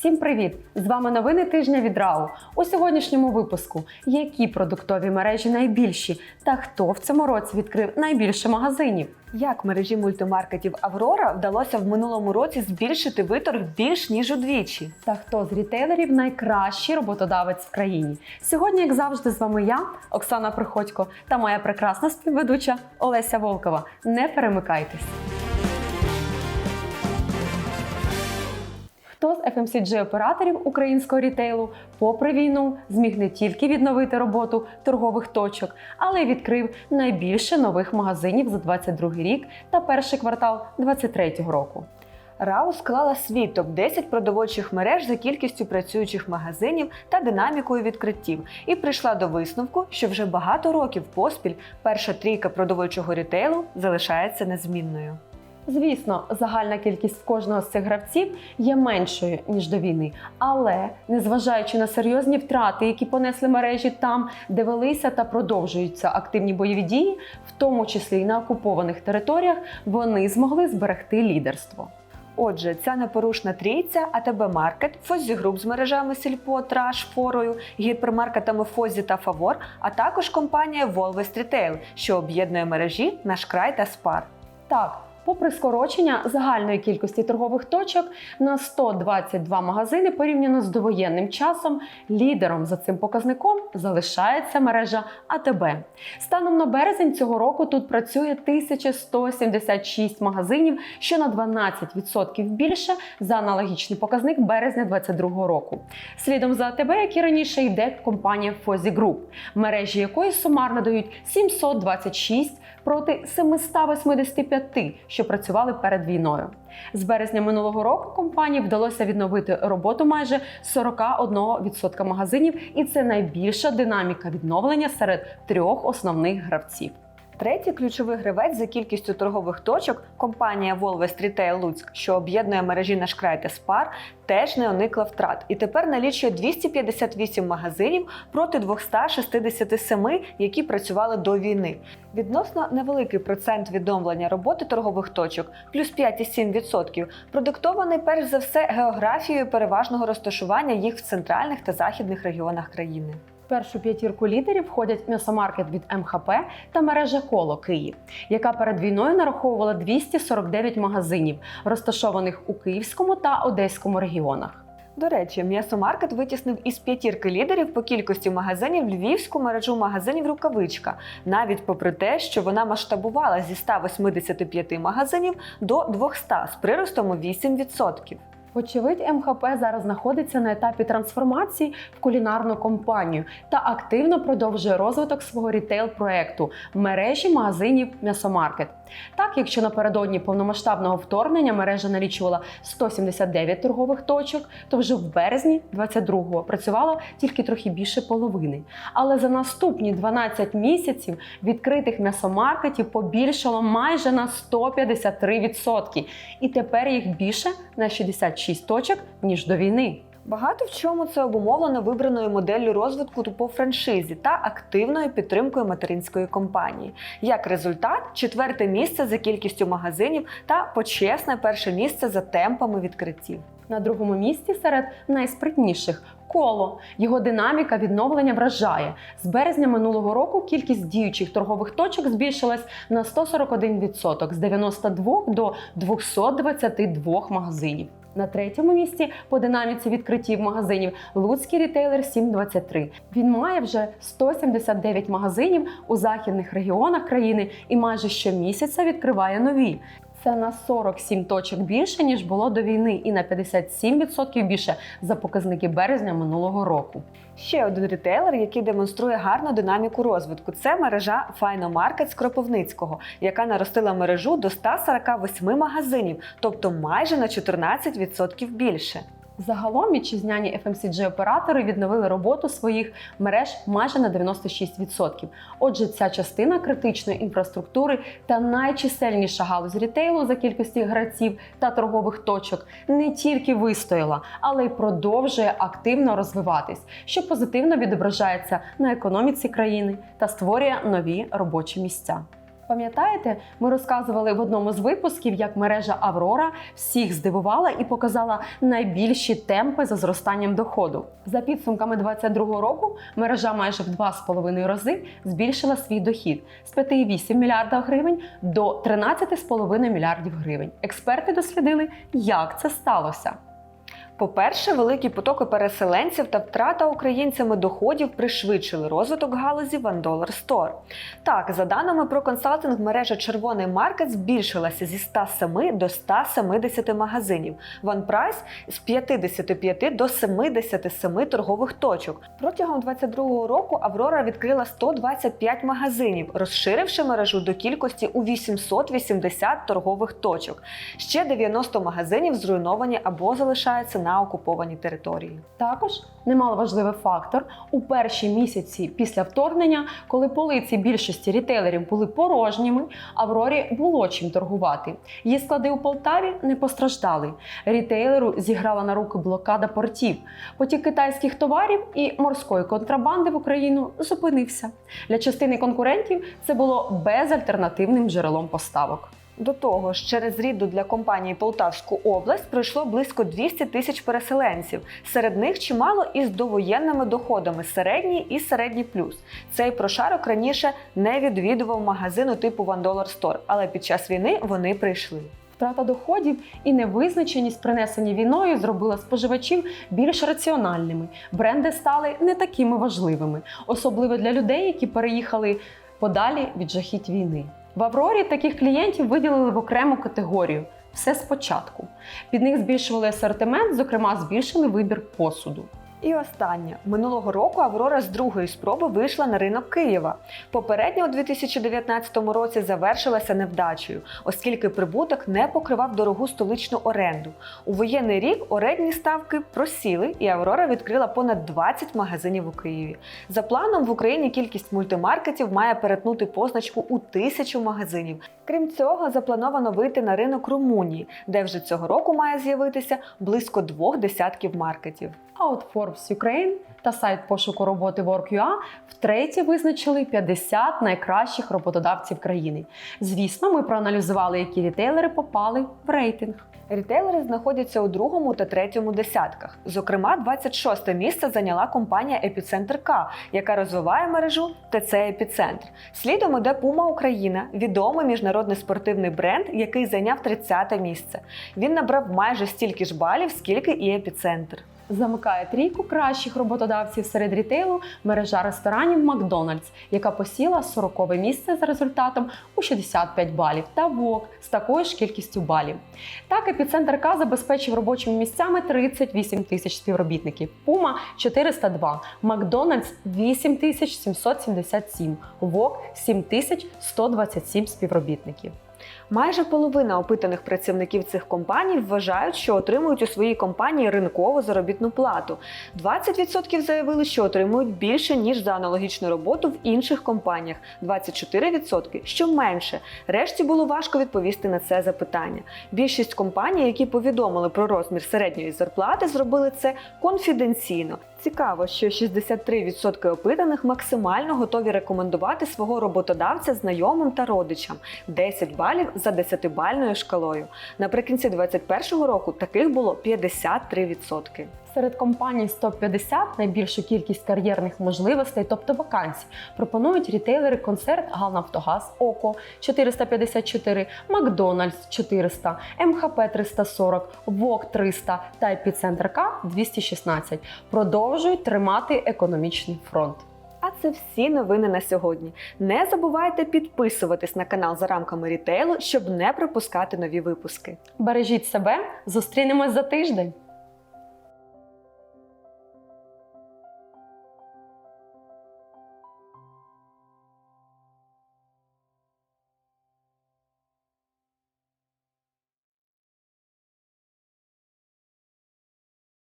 Всім привіт! З вами новини тижня від РАУ. У сьогоднішньому випуску які продуктові мережі найбільші та хто в цьому році відкрив найбільше магазинів. Як мережі мультимаркетів Аврора вдалося в минулому році збільшити виторг більш ніж удвічі? Та хто з рітейлерів найкращий роботодавець в країні? Сьогодні, як завжди, з вами я, Оксана Приходько, та моя прекрасна співведуча Олеся Волкова. Не перемикайтесь. Хто з fmcg операторів українського рітейлу, попри війну, зміг не тільки відновити роботу торгових точок, але й відкрив найбільше нових магазинів за 22 рік та перший квартал 2023 року. Рау склала свій топ-10 продовольчих мереж за кількістю працюючих магазинів та динамікою відкриттів і прийшла до висновку, що вже багато років поспіль перша трійка продовольчого рітейлу залишається незмінною. Звісно, загальна кількість кожного з цих гравців є меншою ніж до війни, але незважаючи на серйозні втрати, які понесли мережі там, де велися та продовжуються активні бойові дії, в тому числі й на окупованих територіях, вони змогли зберегти лідерство. Отже, ця непорушна трійця АТБ Маркет, Фозі Груп з мережами Сільпо, Траш, Форою, гіпермаркетами Фозі та Фавор, а також компанія Volvest Retail, що об'єднує мережі Наш край та Спар. Так. Попри скорочення загальної кількості торгових точок на 122 магазини порівняно з довоєнним часом, лідером за цим показником залишається мережа АТБ. Станом на березень цього року тут працює 1176 магазинів, що на 12% більше за аналогічний показник березня 2022 року. Слідом за АТБ, як і раніше, йде компанія Фозі Груп, мережі якої сумарно дають 726 проти 785, що працювали перед війною. З березня минулого року компанії вдалося відновити роботу майже 41% магазинів, і це найбільша динаміка відновлення серед трьох основних гравців. Третій ключовий гравець за кількістю торгових точок компанія Volvest Retail Луцьк, що об'єднує мережі наш край та Спар, теж не уникла втрат і тепер налічує 258 магазинів проти 267, які працювали до війни. Відносно невеликий процент відновлення роботи торгових точок, плюс 5,7%, продиктований перш за все географією переважного розташування їх в центральних та західних регіонах країни. Першу п'ятірку лідерів входять м'ясомаркет від МХП та мережа Коло Київ, яка перед війною нараховувала 249 магазинів, розташованих у Київському та Одеському регіонах. До речі, м'ясомаркет витіснив із п'ятірки лідерів по кількості магазинів львівську мережу магазинів Рукавичка, навіть попри те, що вона масштабувала зі 185 магазинів до 200 з приростом у 8%. Вочевидь, МХП зараз знаходиться на етапі трансформації в кулінарну компанію та активно продовжує розвиток свого рітейл-проекту мережі магазинів М'ясомаркет. Так, якщо напередодні повномасштабного вторгнення мережа налічувала 179 торгових точок, то вже в березні 22-го працювало тільки трохи більше половини. Але за наступні 12 місяців відкритих м'ясомаркетів побільшало майже на 153%. І тепер їх більше на 66 точок ніж до війни. Багато в чому це обумовлено вибраною моделлю розвитку по франшизі та активною підтримкою материнської компанії. Як результат, четверте місце за кількістю магазинів та почесне перше місце за темпами відкриттів. На другому місці серед найспритніших коло. Його динаміка відновлення вражає. З березня минулого року кількість діючих торгових точок збільшилась на 141% з 92 до 222 магазинів. На третьому місці по динаміці відкриттів магазинів Луцький рітейлер 723. Він має вже 179 магазинів у західних регіонах країни і майже щомісяця відкриває нові. Це на 47 точок більше ніж було до війни, і на 57% більше за показники березня минулого року. Ще один ретейлер, який демонструє гарну динаміку розвитку, це мережа Файномаркет Market з Кропивницького, яка наростила мережу до 148 магазинів, тобто майже на 14% більше. Загалом вітчизняні fmcg оператори відновили роботу своїх мереж майже на 96%. Отже, ця частина критичної інфраструктури та найчисельніша галузь рітейлу за кількістю гравців та торгових точок не тільки вистояла, але й продовжує активно розвиватись, що позитивно відображається на економіці країни та створює нові робочі місця. Пам'ятаєте, ми розказували в одному з випусків, як мережа Аврора всіх здивувала і показала найбільші темпи за зростанням доходу. За підсумками 2022 року мережа майже в 2,5 рази збільшила свій дохід з 5,8 мільярда гривень до 13,5 мільярдів гривень. Експерти дослідили, як це сталося. По-перше, великі потоки переселенців та втрата українцями доходів пришвидшили розвиток галузі One Dollar Store. Так, за даними про консалтинг, мережа Червоний маркет збільшилася зі 107 до 170 магазинів. OnePrice з 55 до 77 торгових точок. Протягом 2022 року Аврора відкрила 125 магазинів, розширивши мережу до кількості у 880 торгових точок. Ще 90 магазинів зруйновані або залишаються на окупованій території. Також немаловажливий фактор у перші місяці після вторгнення, коли полиці більшості рітейлерів були порожніми, Аврорі було чим торгувати. Її склади у Полтаві не постраждали. Рітейлеру зіграла на руки блокада портів. Потік китайських товарів і морської контрабанди в Україну зупинився. Для частини конкурентів це було безальтернативним джерелом поставок. До того ж, через ріду для компанії Полтавську область пройшло близько 200 тисяч переселенців. Серед них чимало із довоєнними доходами середній і середній плюс. Цей прошарок раніше не відвідував магазину типу One Dollar Store, але під час війни вони прийшли. Втрата доходів і невизначеність, принесені війною, зробила споживачів більш раціональними. Бренди стали не такими важливими, особливо для людей, які переїхали подалі від жахіть війни. В Аврорі таких клієнтів виділили в окрему категорію. Все спочатку. Під них збільшували асортимент, зокрема, збільшили вибір посуду. І останнє минулого року Аврора з другої спроби вийшла на ринок Києва. Попередньо у 2019 році завершилася невдачею, оскільки прибуток не покривав дорогу столичну оренду. У воєнний рік орендні ставки просіли, і Аврора відкрила понад 20 магазинів у Києві. За планом в Україні кількість мультимаркетів має перетнути позначку у тисячу магазинів. Крім цього, заплановано вийти на ринок Румунії, де вже цього року має з'явитися близько двох десятків маркетів. А от Forbes Ukraine та сайт пошуку роботи Work.ua втретє визначили 50 найкращих роботодавців країни. Звісно, ми проаналізували, які рітейлери попали в рейтинг. Рітейлери знаходяться у другому та третьому десятках. Зокрема, 26 місце зайняла компанія Епіцентр К, яка розвиває мережу ТЦ Епіцентр. Слідом іде Puma Україна, відомий міжнародний спортивний бренд, який зайняв 30 місце. Він набрав майже стільки ж балів, скільки і епіцентр. Замикає трійку кращих роботодавців серед рітейлу мережа ресторанів Макдональдс, яка посіла 40 місце за результатом у 65 балів, та ВОК з такою ж кількістю балів. Так, епіцентр К забезпечив робочими місцями 38 тисяч співробітників, Пума 402, Макдональдс 8777, ВОК 7127 співробітників. Майже половина опитаних працівників цих компаній вважають, що отримують у своїй компанії ринкову заробітну плату. 20% заявили, що отримують більше ніж за аналогічну роботу в інших компаніях. 24% – що менше. Решті було важко відповісти на це запитання. Більшість компаній, які повідомили про розмір середньої зарплати, зробили це конфіденційно. Цікаво, що 63% опитаних максимально готові рекомендувати свого роботодавця знайомим та родичам 10 балів за 10-бальною шкалою. Наприкінці 2021 року таких було 53%. Серед компаній з топ-50 найбільшу кількість кар'єрних можливостей, тобто вакансій, пропонують рітейлери концерт Галнафтогаз ОКО 454, Макдональдс 400, МХП 340, ВОК 300 та Епіцентр К 216. Продовжують тримати економічний фронт. А це всі новини на сьогодні. Не забувайте підписуватись на канал за рамками рітейлу, щоб не пропускати нові випуски. Бережіть себе, зустрінемось за тиждень.